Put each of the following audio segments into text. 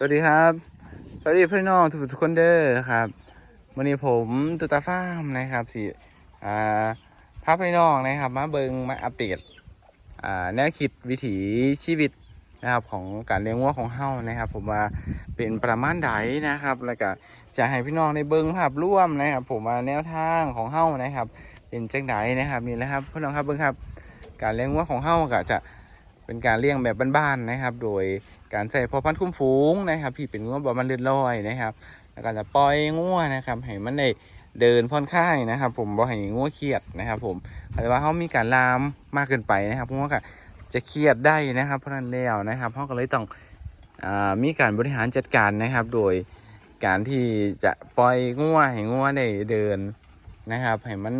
สวัสดีครับ สวัสดีพี่น้องทุกทุกคนเด้อครับวันนี้ผมตุตาฟ้ามนะครับสิอ่าพาพี่น้องนะครับ มาเบิงมาอัปเดตอ่าแนวคิดวิถีชีวิตนะครับของการเลี้ยงวัวของเฮานะครับ ผมว่าเป็นประมาณใดนะครับ แล้วก็จะให้พี่น้องในเบิงภาพร่วมนะครับ ผมว่าแนวทางของเฮานะครับ เป็นจังไดนะครับนี่แหละครับพี่น้องครับเบิงครับ การเลี้ยงวัวของเฮาก็จะ เป็นการเลี้ยงแบบบ้านๆนะครับ โดยการใส่พอพันธุ์คุ้มฝูงนะครับที่เป็นงัวบมันเลือดลอยนะครับ แล้วก็จะปล่อยงัวนะครับให้มันได้เดินผ่อนคลายนะครับ ผมบ่ให้งัวเครียดนะครับ ผมแต่ว่าเขามีการลามมากเกินไปนะครับงัวก็จะเครียดได้นะครับเพราะนั้นแล้วนะครับเขาก็เลยต้องอมีการบริหารจัดการนะครับ โดยการที่จะปล่อยงัวให้งัวได้เดินนะครับให้มัน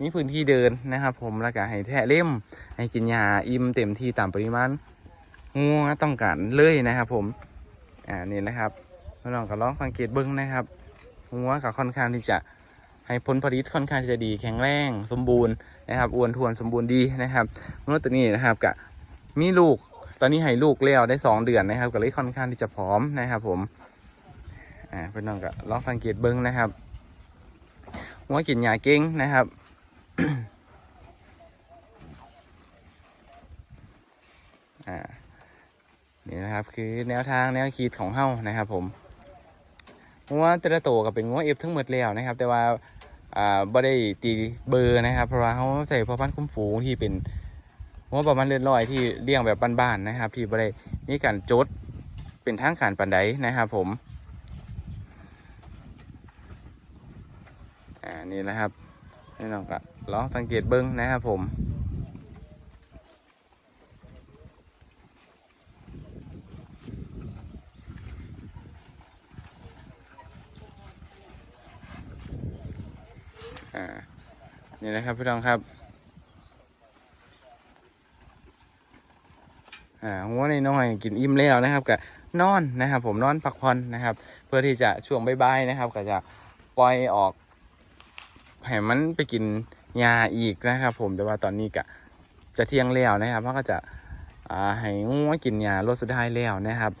มีพื้นที่เดินนะครับ ผมแล้วก็ให้แทะเล่ม ให้กินยาอิ่มเต็มที่ตามปริมาณงัวต้องการเลยนะครับ ผมอ่านี่นะครับพี่น้องก็ลองสังเกตเบิ้งนะครับงัวกับค่อนข้างที่จะให้ผลผลิตค่อนข้างที่จะดีแข็งแรงสมบูรณ์นะครับอ้วนทวนสมบูรณ์ดีนะครับงัวตัวนี้นะครับกะมีลูกตอนนี้ให้ลูกแล้วได้สองเดือนนะครับ ก็เลยค่อนข้างที่จะพร้อมนะครับ ผมอ่าพี่อน้องก็ลองสังเกตเบิ้งนะครับงัวกินหญ้าเก่งนะครับ อ่านี่นะครับคือแนวทางแนวคิดของเฮานะครับ ผมงัวแต่ละตัวก็เป็นงัวเอฟทั้งหมดแล้วนะครับ แต่ว่าอ่าบ่ได้ตีเบอร์นะครับ เพราะว่าเขาใส่พ่อพันธุ์คุ้มฝูงที่เป็นงัวประมาณเลือดลอยที่เลี้ยงแบบบ้านๆนะครับ ที่บ่ได้มีการจดเป็นทางการปันไดนะครับ ผมอ่านี่นะครับ นี่น้องก็ลองสังเกตเบิ้งนะครับผมอ่านี่นะครับพี่น้องครับอ่าหัวในน้อยกินอิ่มแล้วนะครับกับนอนนะครับ ผมนอนพักผ่อนนะครับ เพื่อที่จะช่วงบ่ายๆนะครับ ก็จะปล่อยออก ให้มันไปกินยาอีกนะครับ ผมแต่ว่าตอนนี้ก็จะเที่ยงแล้วนะครับเพราะก็จะให้งัวกินยาลดสุดท้ายแล้วนะครับ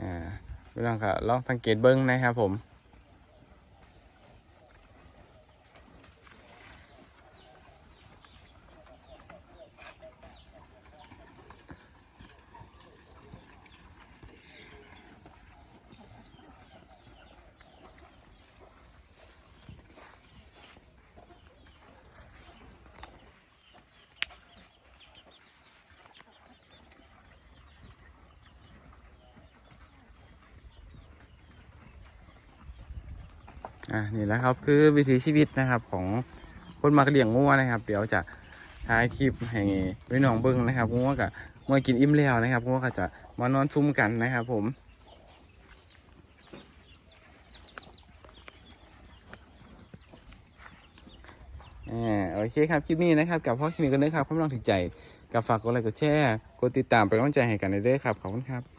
อ่าพี่น้องก็ลองสังเกตเบิ้งนะครับผม อ่านี่แหละครับคือวิถีชีวิตนะครับของคนมักเลี้ยงงัวนะครับ เดี๋ยวจะถ่ายคลิปให้พี่น้องเบิ้งนะครับงัวกับเมื่อกินอิ่มแล้วนะครับงัวก็จะมานอนซุ่มกันนะครับผมอโอเคครับ คลิปนี้นะครับ กับพ่อคลิปนี้กันเลยครับถ้าพี่น้องถึงใจ กับฝากกดไลค์กดแชร์กดติดตามเป็นกำลังใจให้กันในเด้อครับ ขอบคุณครับ